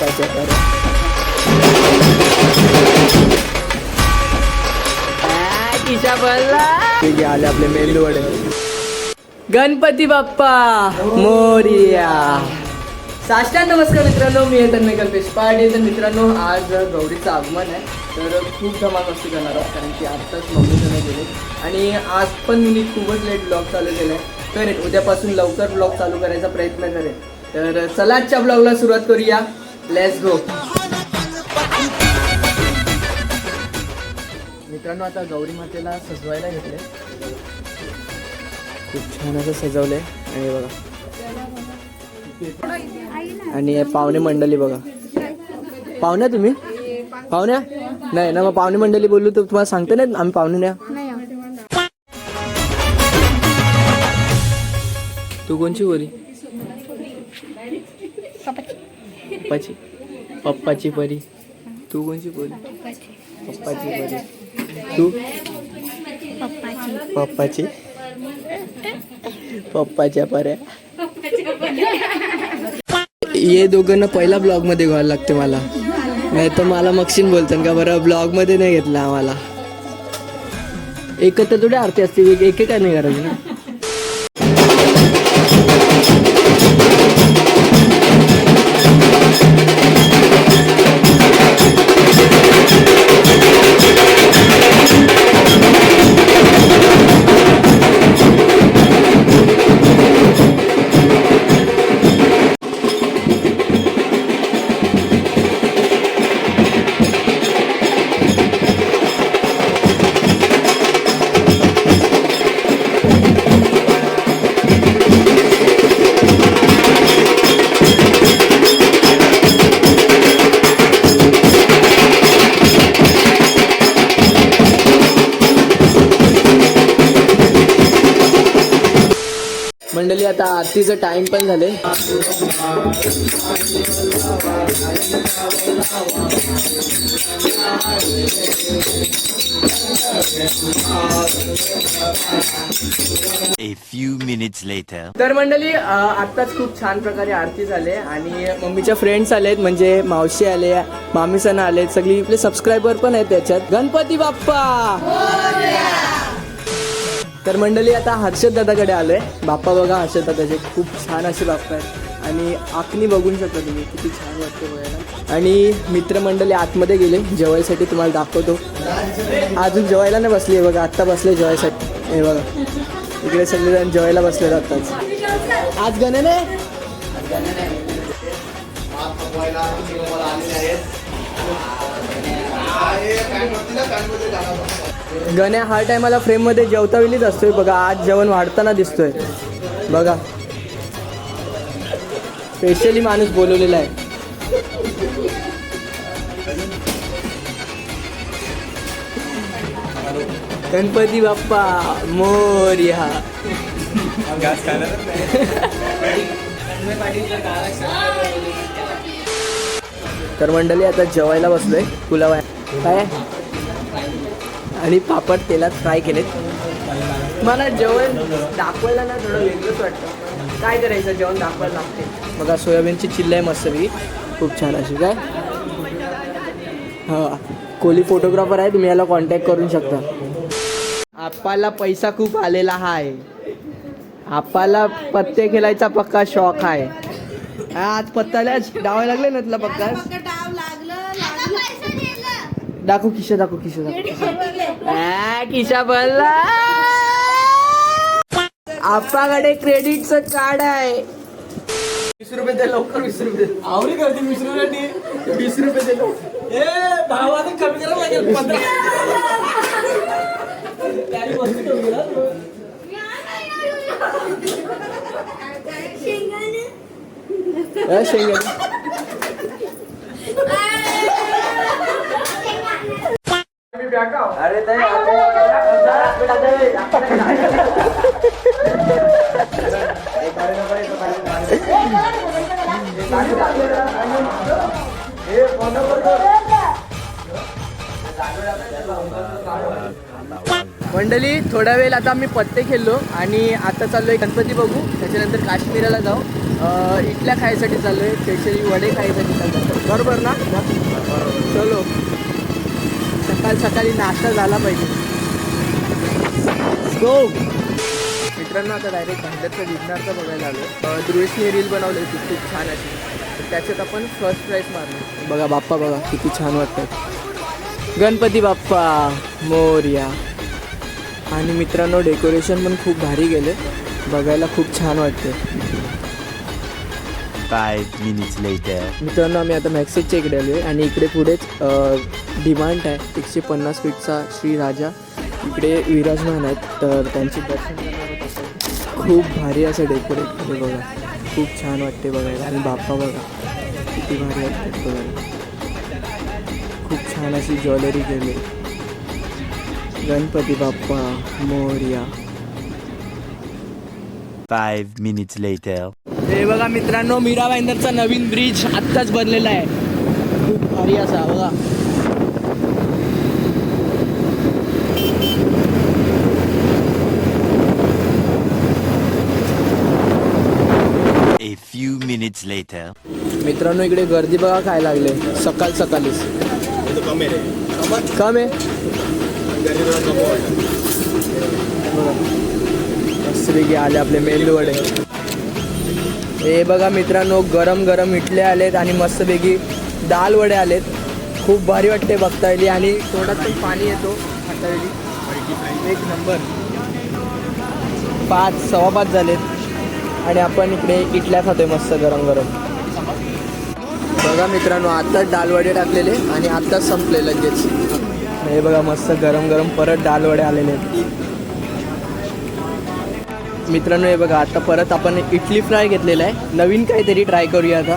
पप्पाच्या पऱ्या किशा बोलला आले आपले मेंदू वडे गणपती बाप्पा मोरिया. साष्टांग नमस्कार मित्रांनो मी आहे तन्मय कल्पेश पाडे. तर मित्रांनो आज गौरीचं आगमन आहे. तर खूप धमाल मस्ती करणार आहोत कारण की आत्ताच मम्मी जण गेले. आणि आज पण मी खूपच लेट ब्लॉग चालू केला आहे करेन उद्यापासून लवकर ब्लॉग चालू करायचा प्रयत्न करेन. तर चला आजच्या ब्लॉगला सुरुवात करूया. लेट्स गो मित्रांनो आता गौरी मातेला सजवायला घेतले खूप छान असं सजवलंय. आणि बघा. आणि हे पाहुणे मंडळी बघा. पाहुण्या तुम्ही? पाहुण्या? नाही ना मग पाहुणे मंडळी बोललो तर तुम्हाला सांगते नाही आम्ही पाहुणे नाही. तू कोणची बोली पप्पाची पप्पाची परी तू कोणची बोली पप्पाची परी तू पप्पाची पप्पाच्या पर्या ये दोघांना पहिला ब्लॉगमध्ये घ्यायला लागते मला नाही तर मला मक्षीन बोलतात का बरं ब्लॉगमध्ये नाही घेतला आम्हाला एकत्र थोडी आरती असते एक एक काय नाही करायची ना मंडळी आता आरतीचं टाइम पण झाले. तर मंडळी आत्ताच खूप छान प्रकारे आरती झाले आणि मम्मीच्या फ्रेंड्स आलेत म्हणजे मावशी आले मामी सण आलेत सगळी आपले सबस्क्रायबर पण आहेत त्याच्यात. गणपती बाप्पा! तर मंडळी आता हर्षद दादाकडे आहे बाप्पा बघा हर्षद दादाचे खूप छान असे बाप्पा आहेत. आणि आखणी बघून शकता तुम्ही किती छान वाटते बघायला. आणि मित्रमंडळी आतमध्ये गेले. जेवायसाठी तुम्हाला दाखवतो. अजून जेवायला नाही बसली बघा आत्ता बसले जेवायसाठी. हे बघा इकडे सगळेजण जेवायला बसले आत्ताच. आज गणे नाही? गण्या हा टायमाला फ्रेममध्ये जेवता वेळीच असतोय बघा. आज जेवण वाढताना दिसतोय. बघा. स्पेशली माणूस बोलवलेला आहे. गणपती बाप्पा मोर्या तर मंडळी आता जेवायला बसलोय. पुलाव आहे. काय? आणि पापड तेलात फ्राय केलेत. मला जेवण दाखवायला ना थोडं वेगळंच वाटतं. काय करायचं? जेवण दाखवायला लागते. बघा सोयाबीनची चिल्ली आहे मस्तपैकी खूप छान अशी काय? हा. कोली फोटोग्राफर आहे तुम्ही याला कॉन्टॅक्ट करू शकता. आपाला पैसा खूप आलेला आहे आपाला पत्ते खेळायचा पक्का शॉक आहे आज पत्तालाच डावाय लागले ना तुला पक्का? डाव दाखव किशा दाखव किशा दाखव किशा. बोलला. आपाकडे क्रेडिटचं कार्ड आहे. वीस रुपये दे लवकर वीस रुपये आवडी करते वीस रुपये वीस रुपये दे लवकर. ए भावाने कमी करावं लागेल शेंगा. अरे मंडळी थोडा वेळ आता आम्ही पत्ते खेळलो आणि आता चाललोय गणपती बघू. त्याच्यानंतर काश्मीराला जाऊ. इटल्या खायसाठी चाललोय. स्पेशली वडे खायसाठी चाललोय. बरोबर ना? चलो. सकाळ सकाळी नाश्ता झाला पाहिजे. गो मित्रांनो आता डायरेक्ट भांड्याचं गिरणारचं बघायला आलो ध्रुवेशने रील बनवली होती खूप छान अशी. तर त्याच्यात आपण फर्स्ट प्राईज मारलो बघा बाप्पा बघा किती छान वाटतात गणपती बाप्पा मोर्या. आणि मित्रांनो डेकोरेशन पण खूप भारी गेले बघायला खूप छान वाटते Five minutes later. मित्रांनो आम्ही आता मॅक्सिसच्या इकडे आलो आहे आणि इकडे पुढेच डिमांड आहे. एकशे पन्नास फीटचा श्री राजा. इकडे विराजमान आहेत. तर त्यांचे दर्शन. खूप भारी असं डेकोरेट केलं बघा. खूप छान वाटते बघायला. आणि बाप्पा बघा किती भारी वाटतात बघायला खूप छान अशी ज्वेलरी केली. Ganpati Bappa Morya. Five minutes later. हे बघा मित्रांनो मीरा भाईंदरचा नवीन ब्रिज आत्ताच बनलेला आहे. खूप भारी असा बघा. Few minutes later. मित्रांनो इकडे गर्दी बघा काय लागले. सकाळ सकाळीच कम आहे. मस्तपैकी आले आपले मेंदू वडे हे बघा मित्रांनो गरम गरम इटले आलेत आणि मस्तपैकी दाल वडे आलेत. खूप भारी वाटते बघता येईल आणि तोंडात पण पाणी येतो. एक नंबर. पाच सव्वा पाच झालेत. आणि आपण इकडे इटल्या खातोय मस्त गरम गरम. बघा मित्रांनो आत्ताच डालवडे टाकलेले आणि आत्ताच संपले लगेच. हे बघा मस्त गरम गरम परत डालवडे आलेले आहेत. मित्रांनो हे बघा आता परत आपण इडली फ्राय घेतलेला आहे. नवीन काहीतरी ट्राय करूया आता.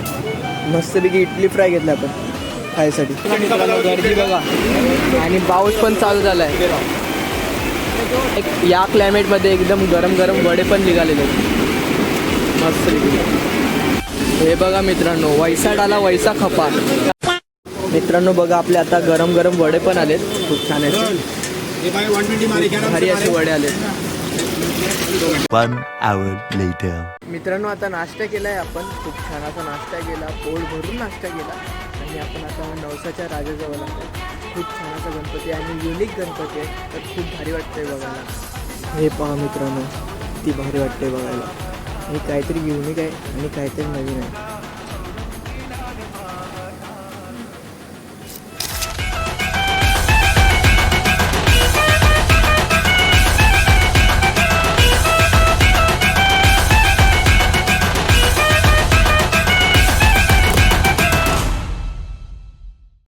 मस्तपैकी इडली फ्राय घेतला आपण खायसाठी. गर्दी बघा. आणि पाऊस पण चालू झाला आहे एक या क्लायमेटमध्ये एकदम गरम गरम वडे पण निघालेले आहेत. मस्त हे बघा मित्रांनो वैसाड आला वैसा खपा. मित्रांनो बघा आपले आता गरम गरम वडे पण आलेत. खूप छान आहेत. भारी असे वडे आलेत. One hour later. मित्रांनो आता नाश्ता केलाय आपण. खूप छान असा नाश्ता केला. पोट भरून नाश्ता केला. आणि आपण आता नवसाच्या राजाजवळ आलो खूप छान असा गणपती आणि युनिक गणपती आहे. तर खूप भारी वाटतंय बघायला. हे पहा मित्रांनो ती भारी वाटते बघायला. हे काहीतरी युनिक आहे आणि काहीतरी नवीन आहे.